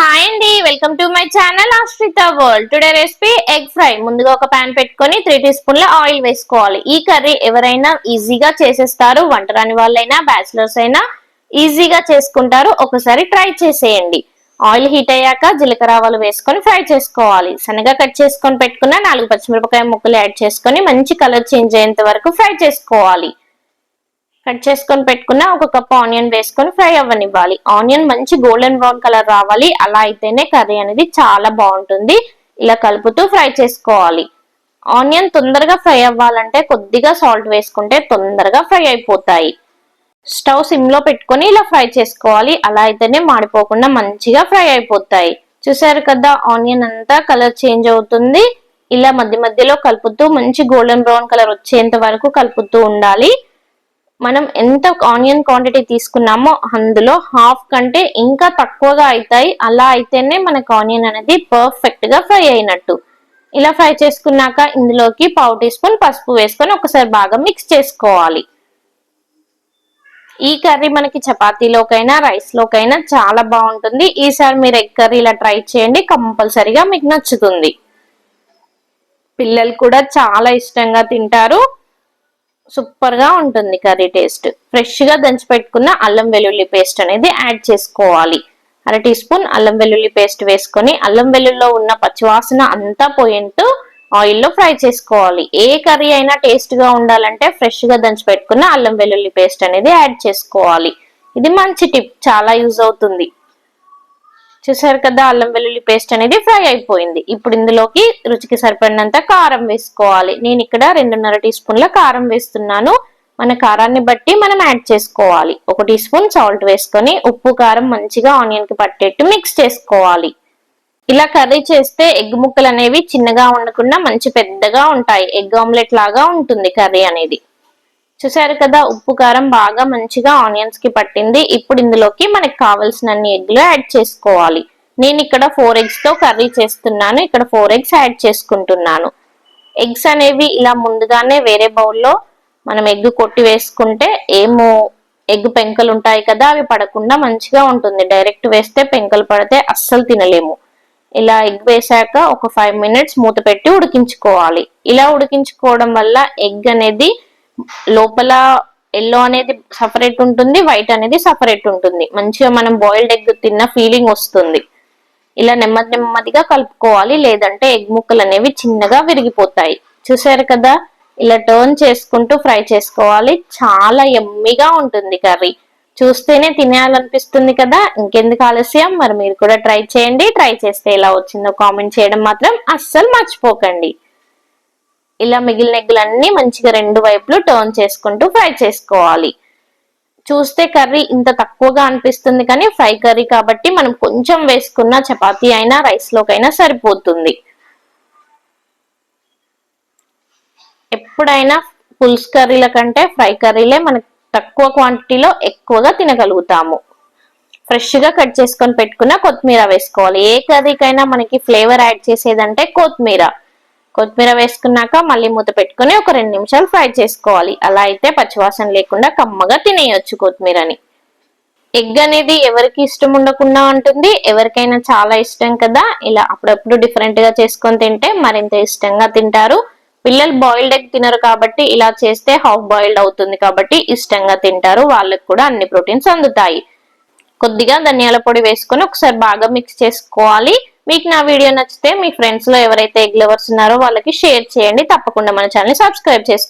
Hi అండి welcome to my channel Ashritha world. Today recipe egg fry. ముందుగా ఒక pan పెట్టుకొని త్రీ టీ స్పూన్ల ఆయిల్ వేసుకోవాలి. ఈ కర్రీ ఎవరైనా ఈజీగా చేసేస్తారు వంట రాని వాళ్ళైనా బ్యాచిలర్స్ అయినా ఈజీగా చేసుకుంటారు. ఒకసారి ట్రై చేసేయండి. ఆయిల్ హీట్ అయ్యాక జీలకర్ర ఆవాలు వేసుకొని ఫ్రై చేసుకోవాలి. సన్నగా కట్ చేసుకొని పెట్టుకున్న నాలుగు పచ్చిమిరపకాయ ముక్కలు యాడ్ చేసుకొని మంచి కలర్ చేంజ్ అయ్యేంత వరకు ఫ్రై చేసుకోవాలి. కట్ చేసుకొని పెట్టుకున్న ఒక కప్ ఆనియన్ వేసుకొని ఫ్రై అవ్వనివ్వాలి. ఆనియన్ మంచి గోల్డెన్ బ్రౌన్ కలర్ రావాలి. అలా అయితేనే కర్రీ అనేది చాలా బాగుంటుంది. ఇలా కలుపుతూ ఫ్రై చేసుకోవాలి. ఆనియన్ తొందరగా ఫ్రై అవ్వాలంటే కొద్దిగా సాల్ట్ వేసుకుంటే తొందరగా ఫ్రై అయిపోతాయి. స్టవ్ సిమ్లో పెట్టుకొని ఇలా ఫ్రై చేసుకోవాలి. అలా అయితేనే మాడిపోకుండా మంచిగా ఫ్రై అయిపోతాయి. చూసారు కదా ఆనియన్ అంతా కలర్ చేంజ్ అవుతుంది. ఇలా మధ్య మధ్యలో కలుపుతూ మంచి గోల్డెన్ బ్రౌన్ కలర్ వచ్చేంత వరకు కలుపుతూ ఉండాలి. మనం ఎంత ఆనియన్ క్వాంటిటీ తీసుకున్నామో అందులో హాఫ్ కంటే ఇంకా తక్కువగా అవుతాయి అలా అయితేనే మనకు ఆనియన్ అనేది పర్ఫెక్ట్గా ఫ్రై అయినట్టు. ఇలా ఫ్రై చేసుకున్నాక ఇందులోకి పావు టీ స్పూన్ పసుపు వేసుకొని ఒకసారి బాగా మిక్స్ చేసుకోవాలి. ఈ కర్రీ మనకి చపాతీలోకైనా రైస్లోకైనా చాలా బాగుంటుంది. ఈసారి మీరు ఎగ్ కర్రీ ఇలా ట్రై చేయండి. కంపల్సరీగా మీకు నచ్చుతుంది. పిల్లలు కూడా చాలా ఇష్టంగా తింటారు. సూపర్గా ఉంటుంది కర్రీ టేస్ట్. ఫ్రెష్గా దంచి పెట్టుకున్న అల్లం వెల్లుల్లి పేస్ట్ అనేది యాడ్ చేసుకోవాలి. అర టీ స్పూన్ అల్లం వెల్లుల్లి పేస్ట్ వేసుకొని అల్లం వెల్లుల్లిలో ఉన్న పచ్చివాసన అంతా పోయేంటూ ఆయిల్లో ఫ్రై చేసుకోవాలి. ఏ కర్రీ అయినా టేస్ట్గా ఉండాలంటే ఫ్రెష్గా దంచి పెట్టుకున్న అల్లం వెల్లుల్లి పేస్ట్ అనేది యాడ్ చేసుకోవాలి. ఇది మంచి టిప్. చాలా యూజ్ అవుతుంది. చూసారు కదా అల్లం వెల్లుల్లి పేస్ట్ అనేది ఫ్రై అయిపోయింది. ఇప్పుడు ఇందులోకి రుచికి సరిపడినంత కారం వేసుకోవాలి. నేను ఇక్కడ రెండున్నర టీ స్పూన్ల కారం వేస్తున్నాను. మన కారాన్ని బట్టి మనం యాడ్ చేసుకోవాలి. ఒక టీ స్పూన్ సాల్ట్ వేసుకొని ఉప్పు కారం మంచిగా ఆనియన్కి పట్టేట్టు మిక్స్ చేసుకోవాలి. ఇలా కర్రీ చేస్తే ఎగ్ ముక్కలు అనేవి చిన్నగా ఉండకుండా మంచి పెద్దగా ఉంటాయి. ఎగ్ ఆమ్లెట్ లాగా ఉంటుంది కర్రీ అనేది. చూసారు కదా ఉప్పు కారం బాగా మంచిగా ఆనియన్స్కి పట్టింది. ఇప్పుడు ఇందులోకి మనకి కావాల్సినన్ని ఎగ్లు యాడ్ చేసుకోవాలి. నేను ఇక్కడ ఫోర్ ఎగ్స్తో కర్రీ చేస్తున్నాను. ఇక్కడ ఫోర్ ఎగ్స్ యాడ్ చేసుకుంటున్నాను. ఎగ్స్ అనేవి ఇలా ముందుగానే వేరే బౌల్లో మనం ఎగ్ కొట్టి వేసుకుంటే ఏమో ఎగ్ పెంకలు ఉంటాయి కదా అవి పడకుండా మంచిగా ఉంటుంది. డైరెక్ట్ వేస్తే పెంకలు పడితే అస్సలు తినలేము. ఇలా ఎగ్ వేసాక ఒక ఫైవ్ మినిట్స్ మూత పెట్టి ఉడికించుకోవాలి. ఇలా ఉడికించుకోవడం వల్ల ఎగ్ అనేది లోపల ఎల్లో అనేది సపరేట్ ఉంటుంది వైట్ అనేది సపరేట్ ఉంటుంది. మంచిగా మనం బాయిల్డ్ ఎగ్ తిన్న ఫీలింగ్ వస్తుంది. ఇలా నెమ్మది నెమ్మదిగా కలుపుకోవాలి లేదంటే ఎగ్ ముక్కలు అనేవి చిన్నగా విరిగిపోతాయి. చూసారు కదా? ఇలా టర్న్ చేసుకుంటూ ఫ్రై చేసుకోవాలి. చాలా ఎమ్మిగా ఉంటుంది కర్రీ. చూస్తేనే తినేయాలనిపిస్తుంది కదా? ఇంకెందుకు ఆలస్యం? మరి మీరు కూడా ట్రై చేయండి. ట్రై చేస్తే ఎలా వచ్చిందో కామెంట్ చేయడం మాత్రం అస్సలు మర్చిపోకండి. ఇలా మిగిలిన ఎగ్గులన్నీ మంచిగా రెండు వైపులు టర్న్ చేసుకుంటూ ఫ్రై చేసుకోవాలి. చూస్తే కర్రీ ఇంత తక్కువగా అనిపిస్తుంది కానీ ఫ్రై కర్రీ కాబట్టి మనం కొంచెం వేసుకున్న చపాతీ అయినా రైస్లోకైనా సరిపోతుంది. ఎప్పుడైనా పులుసు కర్రీల కంటే ఫ్రై కర్రీలే మనకు తక్కువ క్వాంటిటీలో ఎక్కువగా తినగలుగుతాము. ఫ్రెష్గా కట్ చేసుకొని పెట్టుకున్న కొత్తిమీర వేసుకోవాలి. ఏ కర్రీకైనా మనకి ఫ్లేవర్ యాడ్ చేసేదంటే కొత్తిమీర. కొత్తిమీర వేసుకున్నాక మళ్ళీ మూత పెట్టుకుని ఒక రెండు నిమిషాలు ఫ్రై చేసుకోవాలి. అలా అయితే పచ్చివాసన లేకుండా కమ్మగా తినేయొచ్చు కొత్తిమీరని. ఎగ్ అనేది ఎవరికి ఇష్టం ఉండకుండా ఉంటుంది. ఎవరికైనా చాలా ఇష్టం కదా. ఇలా అప్పుడప్పుడు డిఫరెంట్గా చేసుకొని తింటే మరింత ఇష్టంగా తింటారు. పిల్లలు బాయిల్డ్ ఎగ్ తినరు కాబట్టి ఇలా చేస్తే హాఫ్ బాయిల్డ్ అవుతుంది కాబట్టి ఇష్టంగా తింటారు. వాళ్ళకి కూడా అన్ని ప్రోటీన్స్ అందుతాయి. కొద్దిగా ధనియాల పొడి వేసుకొని ఒకసారి బాగా మిక్స్ చేసుకోవాలి. మీకు నా వీడియో నచ్చితే మీ ఫ్రెండ్స్లో ఎవరైతే ఎగ్ లవర్స్ ఉన్నారో వాళ్ళకి షేర్ చేయండి. తప్పకుండా మన ఛానల్ సబ్స్క్రైబ్ చేసుకోండి